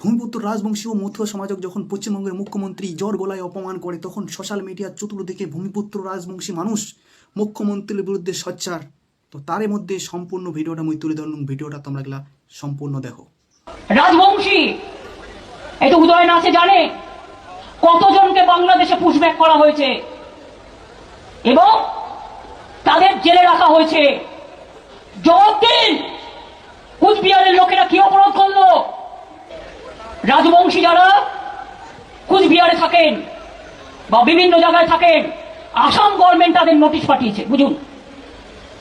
ভূমিপুত্র রাজবংশী ও মথুয়া সমাজক যখন পশ্চিমবঙ্গের মুখ্যমন্ত্রী জ্বর গলায় অপমান করে, তখন সোশ্যাল মিডিয়ার চতুর্দিকে ভূমিপুত্র রাজবংশী মানুষ মুখ্যমন্ত্রীর বিরুদ্ধে সচ্চার। তো তার মধ্যে সম্পূর্ণ ভিডিওটা মই তুলে ধরলাম। ভিডিওটা তোমরা গেলা সম্পূর্ণ দেখো। রাজবংশী তো উদয় নাচে জানে কতজনকে বাংলাদেশে পুশব্যাক করা হয়েছে এবং তাদের জেলে রাখা হয়েছে। জবাব দিন কুচবিহারের লোকেরা কি রাজবংশী যারা কুচবিহারে থাকেন বা বিভিন্ন জায়গায় থাকেন, আসাম গভর্নমেন্ট তাদের নোটিশ পাঠিয়েছে, বুঝুন।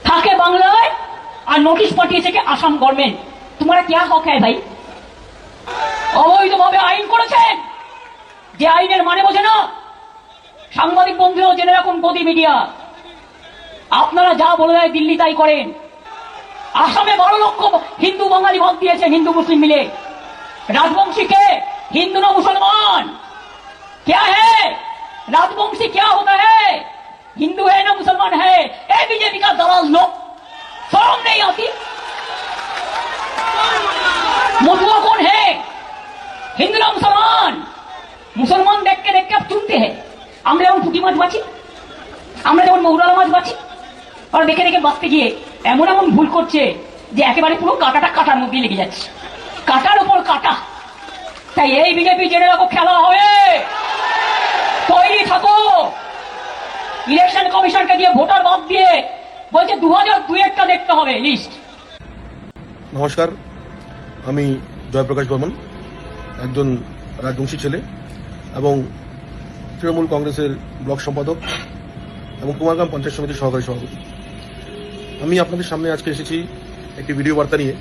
থাকে বাংলায় আর নোটিশ পাঠিয়েছে কি আসাম গভর্নমেন্ট তোমারা কে হক হ্যাঁ ভাই? অবৈধভাবে আইন করেছেন, যে আইনের মানে বোঝে না। সাংবাদিক বন্ধুরাও জেনে রাখুন গদি মিডিয়া। আপনারা যা বলে দেয় দিল্লি তাই করেন। আসামে বারো লক্ষ হিন্দু বাঙালি ভোট দিয়েছে হিন্দু, মুসলিম মিলে। राजवंशी के हिंदू ना मुसलमान क्या है राजवंशी क्या होता है हिंदू है ना मुसलमान है ए बीजेपी का दलाल लोग शर्म नहीं आती मथुआ कौन है हिंदू ना मुसलमान মুসলমান দেখকে দেখকে আপ চুনতে হ্যাঁ আমরা যেমন পুঁটি মাছ বাঁচি আমরা যেমন মৌরালা মাছ বাঁচি আর দেখে দেখে বাঁচতে গিয়ে এমন এমন ভুল করছে যে একেবারে পুরো কাঁটাটা কাটার মধ্যে লেগে যাচ্ছে কাটার উপর কাটা। তাই এই বিজেপি জেনে রাখো খেলা হবে। তৈরি থাকো। ইলেকশন কমিশনকে দিয়ে ভোটার বাদ দিয়ে বলছে দু হাজার দুয়েরটা দেখতে হবে লিস্ট নমস্কার, আমি জয়প্রকাশ বর্মন, একজন রাজবংশী ছেলে এবং তৃণমূল কংগ্রেসের ব্লক সম্পাদক এবং কুমারগ্রাম পঞ্চায়েত সমিতির সহকারী সভাপতি। আমি আপনাদের সামনে আজকে এসেছি একটি ভিডিও বার্তা নিয়ে।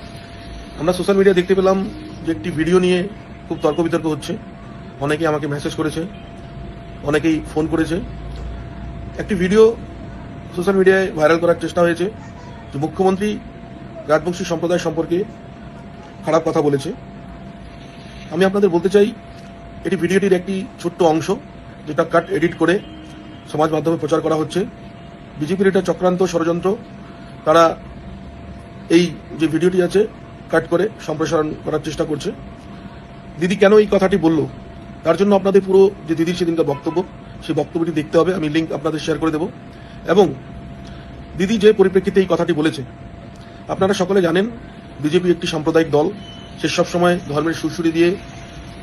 আমরা সোশ্যাল মিডিয়া দেখতে পেলাম যে একটি ভিডিও নিয়ে খুব তর্ক বিতর্ক হচ্ছে। অনেকেই আমাকে মেসেজ করেছে, অনেকেই ফোন করেছে। একটি ভিডিও সোশ্যাল মিডিয়ায় ভাইরাল করার চেষ্টা হয়েছে যে মুখ্যমন্ত্রী রাজবংশী সম্প্রদায় সম্পর্কে খারাপ কথা বলেছে। আমি আপনাদের বলতে চাই, এটি ভিডিওটির একটি ছোট্ট অংশ যেটা কাট এডিট করে সমাজ মাধ্যমে প্রচার করা হচ্ছে। বিজেপির এটা চক্রান্ত ষড়যন্ত্র, তারা এই যে ভিডিওটি আছে কাট করে সম্প্রসারণ করার চেষ্টা করছে। দিদি কেন এই কথাটি বলল? তার জন্য আপনাদের পুরো যে দিদির সেদিনকার বক্তব্য, সেই বক্তব্যটি দেখতে হবে। আমি লিঙ্ক আপনাদের শেয়ার করে দেব। এবং দিদি যে পরিপ্রেক্ষিতে এই কথাটি বলেছে, আপনারা সকলে জানেন, বিজেপি একটি সাম্প্রদায়িক দল। সে সবসময় ধর্মের সুরসুরি দিয়ে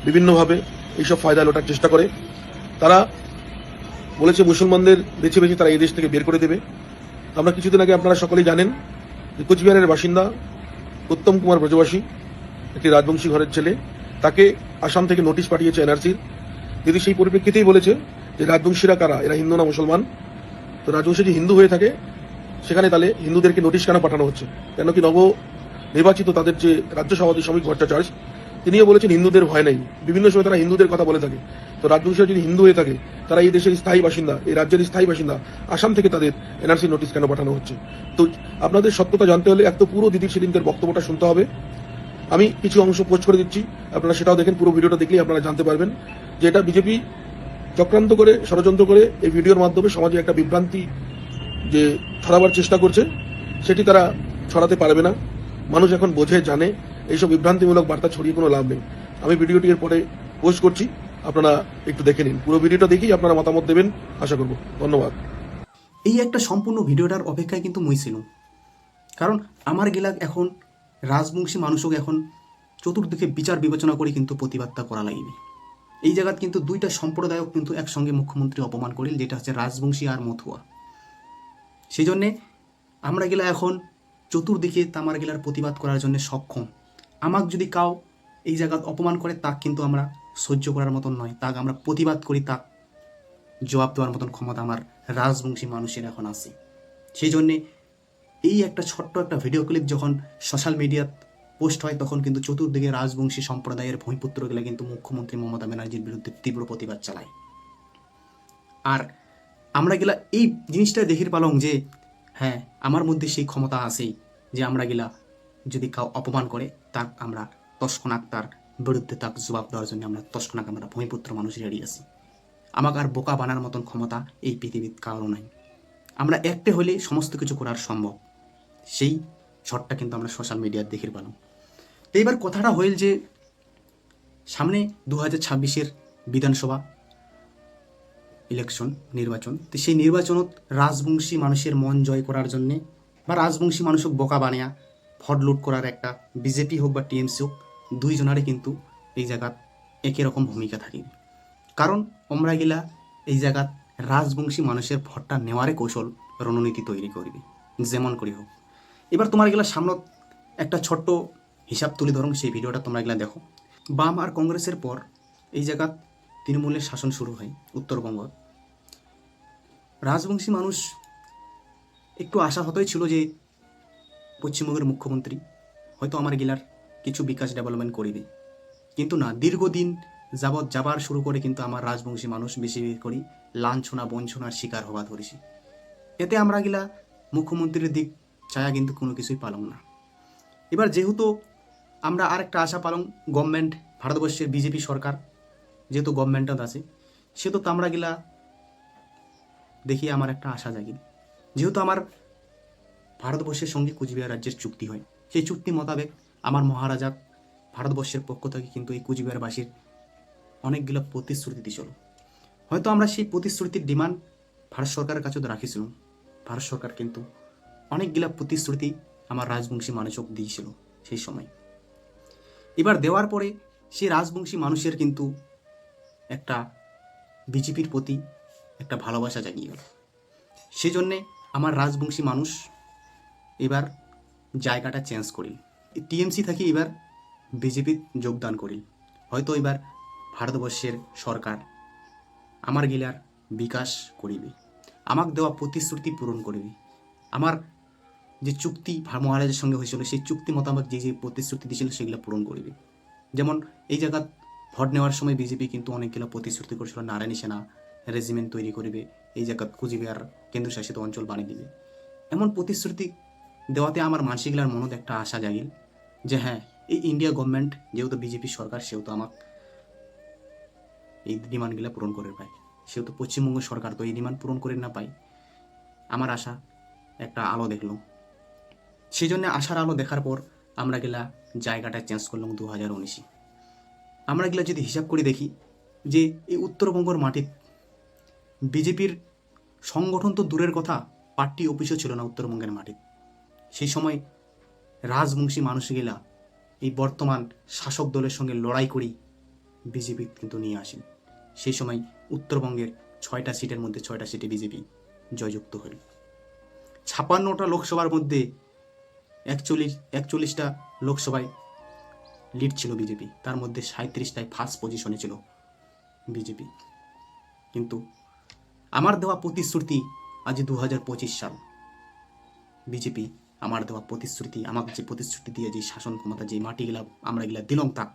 বিভিন্নভাবে এইসব ফায়দা লোটার চেষ্টা করে। তারা বলেছে, মুসলমানদের বেছে বেছে তারা এই দেশ থেকে বের করে দেবে। আমরা কিছুদিন আগে আপনারা সকলেই জানেন যে কোচবিহারের বাসিন্দা উত্তম কুমার ব্রজবাসী, একটি রাজবংশী ঘরের ছেলে, তাকে আসাম থেকে নোটিশ পাঠিয়েছে এনআরসির। দিদি সেই পরিপ্রেক্ষিতেই বলেছে যে রাজবংশীরা কারা? এরা হিন্দু না মুসলমান? তো রাজবংশী যে হিন্দু হয়ে থাকে, সেখানে তাহলে হিন্দুদেরকে নোটিশ কেন পাঠানো হচ্ছে। কেন কি নব নির্বাচিত তাদের যে রাজ্য সভাপতি শ্রমিক ভট্টাচার্য তিনিও বলেছেন হিন্দুদের ভয় নেই। বিভিন্ন সময় তারা হিন্দুদের কথা বলে থাকে। তো রাজ্য রাজবংশীরা যদি হিন্দু হয়ে থাকে, তারা এই দেশের স্থায়ী বাসিন্দা, এই রাজ্যের স্থায়ী বাসিন্দা, আসাম থেকে তাদের এনআরসি নোটিশ কেন পাঠানো হচ্ছে? তো আপনাদের সত্যতা জানতে হলে এক তো পুরো দিদির সেদিনকার বক্তব্যটা শুনতে হবে। আমি কিছু অংশ পোস্ট করে দিচ্ছি, আপনারা সেটাও দেখেন, পুরো ভিডিওটা দেখলেই আপনারা জানতে পারবেন যে এটা বিজেপি চক্রান্ত করে, ষড়যন্ত্র করে এই ভিডিওর মাধ্যমে সমাজে একটা বিভ্রান্তি যে ছড়াবার চেষ্টা করছে, সেটি তারা ছড়াতে পারবে না। মানুষ এখন বোঝে, জানে। এইসব বিভ্রান্তিমূলক বার্তা ছড়িয়ে কোনো লাভ নেই। আমি ভিডিওটি এর পরে পোস্ট করছি। আপনারা একটু দেখে নিন। পুরো ভিডিওটা দেখেই আপনারা মতামত দেবেন, আশা করব। ধন্যবাদ। এই একটা সম্পূর্ণ ভিডিওটার অপেক্ষায় কিন্তু মই ছিলাম। কারণ আমার গেলা এখন রাজবংশী মানুষক এখন চতুর্দিকে বিচার বিবেচনা করে কিন্তু প্রতিবাদটা করা লাগবে এই জায়গাত কিন্তু দুইটা সম্প্রদায়ক কিন্তু একসঙ্গে মুখ্যমন্ত্রী অপমান করিল, যেটা হচ্ছে রাজবংশী আর মথুয়া। সেই জন্যে আমরা গেলা এখন চতুর্দিকে তামার গেলার প্রতিবাদ করার জন্য সক্ষম। আমাক যদি কাউ এই জায়গাত অপমান করে, তাক কিন্তু আমরা সহ্য করার মতন নয়। তাক আমরা প্রতিবাদ করি, তাক জবাব দেওয়ার মতন ক্ষমতা আমার রাজবংশী মানুষের এখন আছে। সেই জন্যে এই একটা ছোট্ট একটা ভিডিও ক্লিপ যখন সোশ্যাল মিডিয়াত পোস্ট হয়, তখন কিন্তু চতুর্দিকে রাজবংশী সম্প্রদায়ের ভূমিপুত্রগুলো কিন্তু মুখ্যমন্ত্রী মমতা ব্যানার্জির বিরুদ্ধে তীব্র প্রতিবাদ চালায়। আর আমরা গেলা এই জিনিসটা দেখির পালং যে হ্যাঁ আমার মধ্যে সেই ক্ষমতা আছেই যে আমরা গেলা যদি কাউ অপমান করে তাক আমরা তস্কনাক তার বিরুদ্ধে তাক জবাব দেওয়ার জন্য আমরা তস্কনাক আমরা ভূমিপুত্র মানুষ রেডি আছি। আমাকে আর বোকা বানার মতন ক্ষমতা এই পৃথিবীর কারও নাই। আমরা একটে হলে সমস্ত কিছু করার সম্ভব। সেই শটটা কিন্তু আমরা সোশ্যাল মিডিয়ায় দেখে পেলাম। তো এবার কথাটা হইল যে, সামনে দু হাজার ছাব্বিশের বিধানসভা ইলেকশন নির্বাচন, তো সেই নির্বাচনত রাজবংশী মানুষের মন জয় করার জন্যে বা রাজবংশী মানুষক বোকা বানিয়া ভোট লুট করার একটা বিজেপি হোক বা টিএমসি হোক, দুইজনারই কিন্তু এই জায়গাত একই রকম ভূমিকা থাকিবে কারণ আমরা গিলা এই জায়গাত রাজবংশী মানুষের ভোটটা নেওয়ারে কৌশল রণনীতি তৈরি করবে, যেমন করি হোক। এবার তোমার গেলা সামনত একটা ছোট্ট হিসাব তুলে ধরুন সেই ভিডিওটা তোমরা এগুলা দেখো। বাম আর কংগ্রেসের পর এই জায়গাত তৃণমূলের শাসন শুরু হয় উত্তরবঙ্গ। রাজবংশী মানুষ একটু আশা হতই ছিল যে পশ্চিমবঙ্গের মুখ্যমন্ত্রী হয়তো আমার গেলার কিছু বিকাশ ডেভেলপমেন্ট করিবে কিন্তু না, দীর্ঘদিন যাবৎ যাবার শুরু করে কিন্তু আমার রাজবংশী মানুষ বেশি করি লাঞ্ছনা, বঞ্চনার শিকার হওয়া ধরেছি। এতে আমরা গিলা মুখ্যমন্ত্রীর দিক চায়া কিন্তু কোনো কিছুই পালং না। এবার যেহেতু আমরা আরেকটা আশা পালং গভর্নমেন্ট ভারতবর্ষের বিজেপি সরকার যেহেতু গভর্নমেন্টত আছে, সেহেতু তো আমরা গিলা দেখি আমার একটা আশা জাগিল। যেহেতু আমার ভারতবর্ষের সঙ্গে কুচবিহার রাজ্যের চুক্তি হয়। সেই চুক্তি মোতাবেক আমার মহারাজা ভারতবর্ষের পক্ষ থেকে কিন্তু এই কুচবিহারবাসীর অনেকগুলো প্রতিশ্রুতি দিছিল হয়তো আমরা সেই প্রতিশ্রুতির ডিমান্ড ভারত সরকারের কাছে তো রাখিছিলাম। ভারত সরকার কিন্তু অনেকগুলা প্রতিশ্রুতি আমার রাজবংশী মানুষক দিয়েছিল সেই সময়। এবার দেওয়ার পরে সেই রাজবংশী মানুষের কিন্তু একটা বিজেপির প্রতি একটা ভালোবাসা জাগিয়ে গেল। সেজন্যে আমার রাজবংশী মানুষ এবার জায়গাটা চেঞ্জ করিল টিএমসি থাকি এবার বিজেপি যোগদান করি। হয়তো এবার ভারতবর্ষের সরকার আমার গিলার বিকাশ করিবে। আমাকে দেওয়া প্রতিশ্রুতি পূরণ করিবে। আমার যে চুক্তি মহারাজের সঙ্গে হয়েছিল, সেই চুক্তি মোতাবেক যে যে প্রতিশ্রুতি দিয়েছিল, সেগুলো পূরণ করিবে। যেমন এই জায়গা ভোট নেওয়ার সময় বিজেপি কিন্তু অনেকগুলো প্রতিশ্রুতি করেছিল, নারায়ণী সেনা রেজিমেন্ট তৈরি করিবে, এই জায়গা কুচবিহার কেন্দ্রশাসিত অঞ্চল বানিয়ে দিবে। এমন প্রতিশ্রুতি দেওয়াতে আমার মানসিকলার মনত একটা আশা জাগিল যে হ্যাঁ এই ইন্ডিয়া গভর্নমেন্ট যেহেতু বিজেপি সরকার, সেহেতু আমাক এই ডিমান্ডগুলো পূরণ করে পায়। সেহেতু পশ্চিমবঙ্গ সরকার তো এই ডিমান্ড পূরণ করে না পায়। আমার আশা একটা আলো দেখল। সেই জন্য আশার আলো দেখার পর আমরা গেলা জায়গাটা চেঞ্জ করলাম দু হাজার উনিশে। আমরা গেলা যদি হিসাব করে দেখি যে এই উত্তরবঙ্গর মাটির বিজেপির সংগঠন তো দূরের কথা পার্টি অফিসও ছিল না উত্তরবঙ্গের মাটি সেই সময় রাজবংশী মানুষগুলা এই বর্তমান শাসক দলের সঙ্গে লড়াই করি বিজেপি কিন্তু নিয়ে আসেন। সেই সময় উত্তরবঙ্গের ছয়টা সিটের মধ্যে ছয়টা সিটে বিজেপি জয়যুক্ত হল। ছাপান্নটা লোকসভার মধ্যে একচল্লিশ, একচল্লিশটা লোকসভায় লিড ছিল বিজেপি, তার মধ্যে সাঁত্রিশটায় ফার্স্ট পজিশনে ছিল বিজেপি। কিন্তু আমার দেওয়া প্রতিশ্রুতি আজ দু হাজার পঁচিশ সাল বিজেপি আমার দেওয়া প্রতিশ্রুতি, আমাকে যে প্রতিশ্রুতি দিয়ে যে শাসন ক্ষমতা, যে মাটিগুলা আমরা এগুলা দিলাম তাক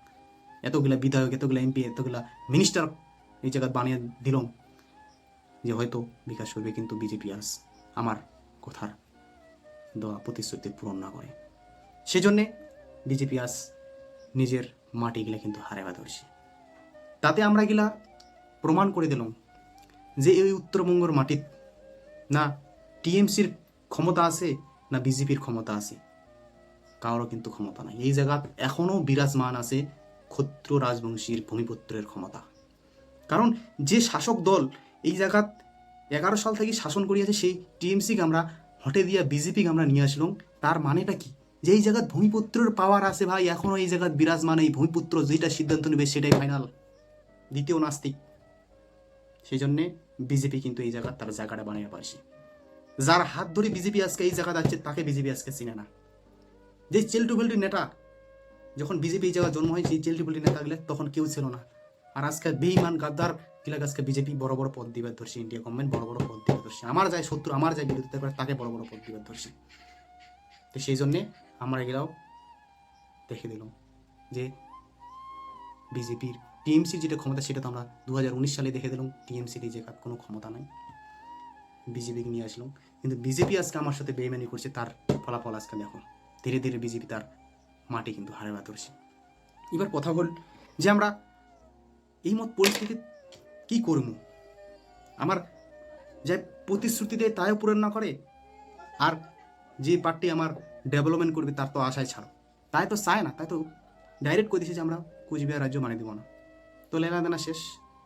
এতগুলা বিধায়ক, এতগুলা এমপি, এতগুলা মিনিস্টার এই জায়গায় বানিয়ে দিলাম যে হয়তো বিকাশ করবে কিন্তু বিজেপি আজ আমার কথার দেওয়া প্রতিশ্রুতি পূরণ না করে। সেজন্যে বিজেপি আজ নিজের মাটিগুলা কিন্তু হারাইবা ধরছে। তাতে আমরা গিলা প্রমাণ করে দিলাম যে এই উত্তরবঙ্গর মাটিত না টিএমসির ক্ষমতা আছে না বিজেপির ক্ষমতা আছে? কারোর কিন্তু ক্ষমতা নাই। এই জায়গা এখনও বিরাজমান আছে ক্ষত্র রাজবংশীর ভূমিপুত্রের ক্ষমতা। কারণ যে শাসক দল এই জায়গাত এগারো সাল থেকে শাসন করিয়াছে, সেই টিএমসিকে আমরা, হটে দিয়া বিজেপিকে আমরা নিয়ে আসলাম। তার মানেটা কি? যে এই জায়গাত ভূমিপুত্রের পাওয়ার আছে ভাই এখনও এই জায়গাত বিরাজমান, এই ভূমিপুত্র যেটা সিদ্ধান্ত নেবে সেটাই ফাইনাল দ্বিতীয় নাস্তিক। সেই জন্যে বিজেপি কিন্তু এই জায়গা তার জায়গাটা বানিয়ে পারছে। যার হাত ধরে বিজেপি আজকে এই জায়গা যাচ্ছে, তাকে বিজেপি আজকে চিনে না। যে চেল্টু বেল্টু নেতা, যখন বিজেপি এই জায়গায় জন্ম হয়, সেই চেল্টু বেল্টু নেতাগুলো তখন কেউ ছিল না। আর আজকে বেইমান গাদ্দার গিলাক আজকে বিজেপি বড় বড় পদ দিবে ধরছে ইন্ডিয়া গভর্নমেন্ট বড় বড় পদ দিবে ধরছে। আমার যায় শত্রু, আমার যায় বিরোধিতা করে, তাকে বড় বড় পদ দিবে ধরছে। তো সেই জন্যে আমরা এগুলাও দেখে দিলাম যে বিজেপির টিএমসির যেটা ক্ষমতা, সেটা তো আমরা দু হাজার উনিশ সালে দেখে দিলাম। টিএমসির জায়গার কোনো ক্ষমতা নাই। বিজেপিকে নিয়ে আসলাম। কিন্তু বিজেপি আজকে আমার সাথে বেইমানি করছে, তার ফলাফল আজকে দেখো। ধীরে ধীরে বিজেপি তার মাটি কিন্তু হারে ধরছে। এবার কথা হল যে আমরা এই মত পরিস্থিতি কি করব? আমার যে প্রতিশ্রুতি দেয় তাইও পূরণ না করে, আর যে পার্টি আমার ডেভেলপমেন্ট করবে তার তো আশায় ছাড়ো। তাই তো চায় না, তাই তো ডাইরেক্ট করে দিছে যে আমরা কুচবিহার রাজ্য মানে দেবো না। তো লেনাদেনা শেষ।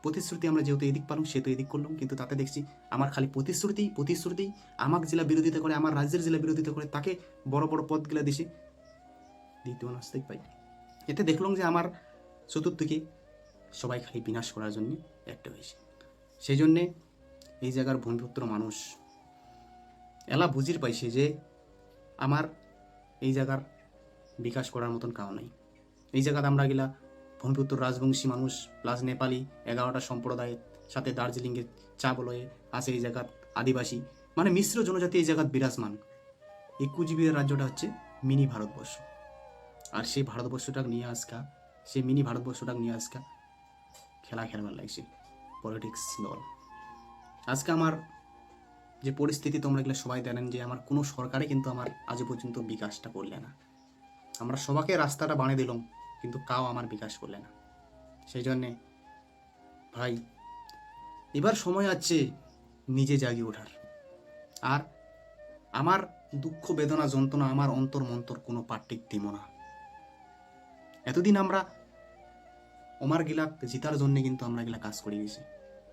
প্রতিশ্রুতি আমরা যেহেতু এদিক পারলাম সে তো এদিক করলাম। কিন্তু তাতে দেখছি আমার খালি প্রতিশ্রুতি প্রতিশ্রুতি আমার জেলা বিরোধিতা করে, আমার রাজ্যের জেলা বিরোধিতা করে, তাকে বড় বড় পদগুলা দিছে। দ্বিতীয় নাস্তিক পাই। এতে দেখলাম যে আমার চতুর্দিকে সবাই খালি বিনাশ করার জন্য একটা হয়েছে সেই জন্যে এই জায়গার ভূমিপুত্র মানুষ এলা বুঝির পাইছে যে আমার এই জায়গার বিকাশ করার মতন কাউ নাই। এই জায়গাতে আমরা গেলা ভূমিপুত্র রাজবংশী মানুষ প্লাস নেপালি এগারোটা সম্প্রদায়ের সাথে দার্জিলিংয়ের চা বলয়ে আছে এই জায়গার আদিবাসী। মানে মিশ্র জনজাতি এই জায়গাত বিরাজমান। এই কুচবিহার রাজ্যটা হচ্ছে মিনি ভারতবর্ষ। আর সেই ভারতবর্ষটা নিয়ে আসকা সেই মিনি ভারতবর্ষটা নিয়ে আসকা খেলা খেলবার লাগছে। পলিটিক্স দল। আজকে আমার যে পরিস্থিতি তোমরা এগুলো সবাই জানেন যে আমার কোনো সরকারে কিন্তু আমার আজ পর্যন্ত বিকাশটা করলে না। আমরা সবাইকে রাস্তাটা বানিয়ে দিলাম। কিন্তু কাও আমার বিকাশ করলে না। সেই জন্যে ভাই, এবার সময় আছে নিজে জাগিয়ে ওঠার। আর আমার দুঃখ, বেদনা, যন্ত্রণা, আমার অন্তর মন্তর কোনো পার্টিক দিব না। এতদিন আমরা আমার গিলা জিতার জন্য কিন্তু আমরা এগুলা কাজ করে গেছি।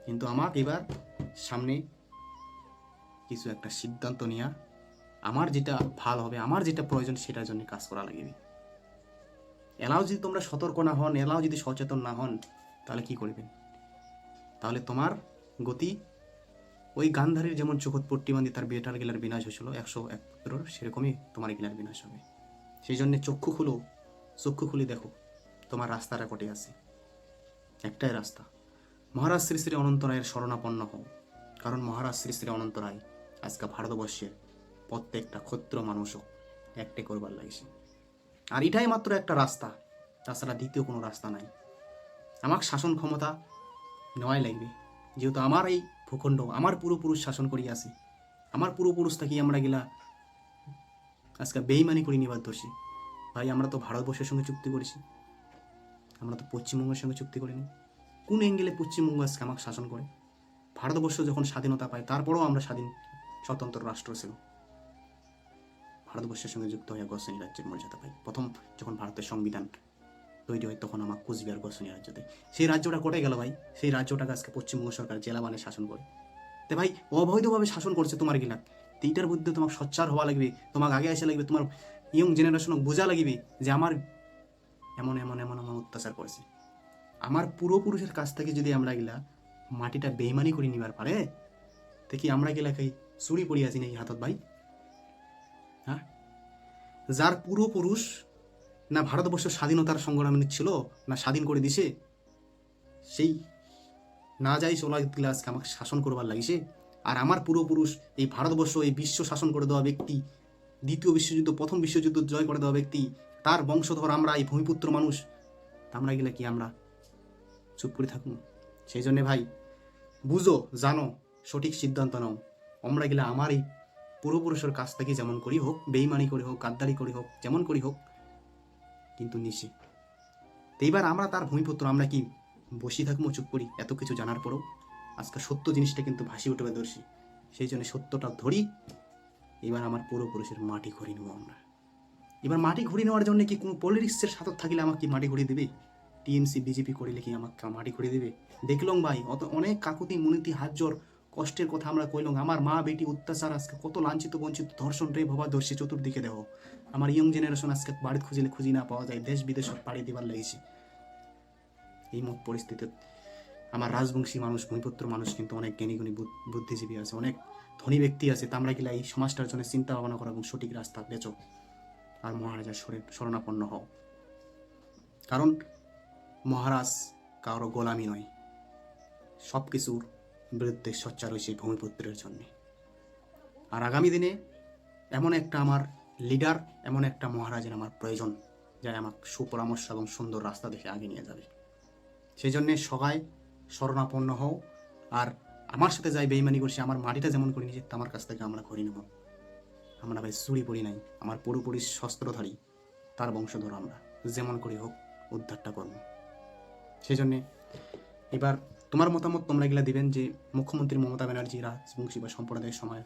কিন্তু আমাকে এবার সামনে কিছু একটা সিদ্ধান্ত নিয়ে, আমার যেটা ভালো হবে, আমার যেটা প্রয়োজন সেটার জন্য কাজ করা লাগবে। এলাও যদি তোমরা সতর্ক না হন, এলাও যদি সচেতন না হন, তাহলে কি করবেন তাহলে তোমার গতি ওই গান্ধারীর যেমন চোখত পট্টি বান্ধি তার বিয়েটার গিলার বিনাশ হয়েছিল, একশো এক সেরকমই তোমার গিলার বিনাশ হবে। সেই জন্য চক্ষু খুলো, চক্ষু খুলে দেখো, তোমার রাস্তাটা কটে আছে? একটাই রাস্তা। মহারাজ শ্রী শ্রী অনন্ত রায়ের শরণাপন্ন হও, কারণ মহারাজ শ্রী শ্রী অনন্ত রায় আজকে ভারতবর্ষের প্রত্যেকটা ক্ষুদ্র মানুষও একটে করবার লাগছে। আর এটাই মাত্র একটা রাস্তা। তাছাড়া দ্বিতীয় কোনো রাস্তা নাই। আমাকে শাসন ক্ষমতা নেওয়াই লাগবে। যেহেতু আমার এই ভূখণ্ড, আমার পূর্বপুরুষ শাসন করি আছে আমার পূর্বপুরুষ থাকি আমরা গেলা আজকে বেইমানি করি নিবার দোষী ভাই, আমরা তো ভারতবর্ষের সঙ্গে চুক্তি করেছি। আমরা তো পশ্চিমবঙ্গের সঙ্গে চুক্তি করিনি। কোন অ্যাঙ্গেলে পশ্চিমবঙ্গ আজকে আমাকে শাসন করে? ভারতবর্ষ যখন স্বাধীনতা পায়, তারপরেও আমরা স্বাধীন স্বতন্ত্র রাষ্ট্র ছিল। ভারতবর্ষের সঙ্গে যুক্ত হয়ে গসনী রাজ্যের মর্যাদা পাই। প্রথম যখন ভারতের সংবিধান তৈরি হয়, তখন আমার কুচবিহার গসনী রাজ্যতে। সেই রাজ্যটা কোটায় গেল ভাই? সেই রাজ্যটাকে আজকে পশ্চিমবঙ্গ সরকার জেলা মানে শাসন করে। তে ভাই, অবৈধভাবে শাসন করছে তোমার গিলাক। তো এইটার মধ্যে তোমাকে সচ্চার হওয়া লাগবে, তোমাকে আগে আসা লাগবে, তোমার ইয়ং জেনারেশনক বোঝা লাগবে যে আমার এমন এমন এমন এমন অত্যাচার করেছে। আমার পূর্বপুরুষের কাছ থেকে যদি আমরা গেলা মাটিটা বেইমানি করে নিবার পারে, তে কি আমরা গেলা খাই চুরি পড়ি আছি নাকি হাতত ভাই? হ্যাঁ? যার পূর্বপুরুষ না ভারতবর্ষ স্বাধীনতার সংগ্রামে ছিল না স্বাধীন করে দিছে, সেই না যাই গেলে আজকে আমাকে শাসন করবার লাগিছে। আর আমার পূর্বপুরুষ এই ভারতবর্ষ, এই বিশ্ব শাসন করে দেওয়া ব্যক্তি, দ্বিতীয় বিশ্বযুদ্ধ, প্রথম বিশ্বযুদ্ধ জয় করে দেওয়া ব্যক্তি, তার বংশধর আমরা, এই ভূমিপুত্র মানুষ আমরা গেলে কি আমরা চুপ করে থাকুন সেই জন্যে ভাই, বুঝো, জানো, সঠিক সিদ্ধান্ত নাও। আমরা গেলে আমার এই পূর্বপুরুষের কাছ থেকে যেমন করি হোক, বেইমানি করে হোক, গাদ্দারি করি হোক, যেমন করি হোক, কিন্তু নিশে এইবার আমরা তার ভূমিপুত্র, আমরা কি বসি থাকব চুপ করি? এত কিছু জানার পরেও আজকে সত্য জিনিসটা কিন্তু ভাসি উঠবে দর্শী। সেই জন্য সত্যটা ধরি, এবার আমার পূর্বপুরুষের মাটি ঘুরিয়ে নেব আমরা। এবার মাটি ঘুরিয়ে নেওয়ার জন্য কি কোনো পলিটিক্সের সাথে থাকলে আমাকে কি মাটি ঘুরিয়ে দেবে? টিএমসি, বিজেপি করিলে কি আমাকে মাটি ঘুরিয়ে দেবে? দেখলাম ভাই, অত অনেক কাকুতি, মুনিতি হাত জোর কষ্টের কথা আমরা কইলাম, আমার মা বেটি অত্যাচার আজকে কত লাঞ্ছিত, বঞ্চিত ধর্ষণ রেপ হবা ধর্ষী চতুর্দিকে দেহ। আমার ইয়ং জেনারেশন আজকে বাড়ি খুঁজিলে খুঁজি না পাওয়া যায়, দেশ বিদেশত পাড়ি দিবার লেগেছে। এই মত পরিস্থিতিতে আমার রাজবংশী মানুষ ভূমিপুত্র মানুষ কিন্তু অনেক জ্ঞানী গুণী বুদ্ধিজীবী আছে, অনেক ধনী ব্যক্তি আছে। তা আমরা গেলে এই সমাজটার জন্য চিন্তা ভাবনা করা এবং সঠিক রাস্তা বেচো। আর মহারাজার শরীর শরণাপন্ন হও। কারণ মহারাজ কারও গোলামি নয়। সব কিছুর বিরুদ্ধে সচ্চা রয়েছে ভূমিপুত্রের জন্যে। আর আগামী দিনে এমন একটা আমার লিডার, এমন একটা মহারাজের আমার প্রয়োজন যারা আমার সুপরামর্শ এবং সুন্দর রাস্তা দেখে আগে নিয়ে যাবে। সেই জন্যে সবাই শরণাপন্ন হও, আর আমার সাথে যাই বেইমানি করছি আমার মাটিটা যেমন করে নিয়েছে আমার কাছ থেকে আমরা করি নেব। আমরা ভাই চুরি পড়ি নাই, আমার পুরোপুরি শস্ত্রধারী, তার বংশধর আমরা, যেমন করি হোক উদ্ধারটা করব। সেই জন্যে এবার তোমার মতামত তোমরা এগুলা দিবেন যে মুখ্যমন্ত্রী মমতা ব্যানার্জি রাজবংশী বা সম্প্রদায়ের সময়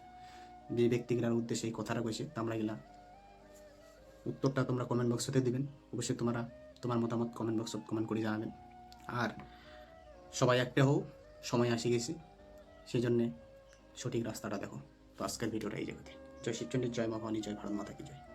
যে ব্যক্তিগুলার উদ্দেশ্যে এই কথাটা কইছে, তা আমরা এগুলা উত্তরটা তোমরা কমেন্ট বক্সতে দিবেন। অবশ্যই তোমরা তোমার মতামত কমেন্ট বক্সে কমেন্ট করে জানাবেন। আর সবাই একটা হোক সময় আসে গেছে সেই জন্যে সঠিক রাস্তাটা দেখো। তো আজকের ভিডিওটা এই জায়গাতে। জয় শিবচন্ডীর জয় মা ভবানী, জয় ভারত মাতা কি জয়।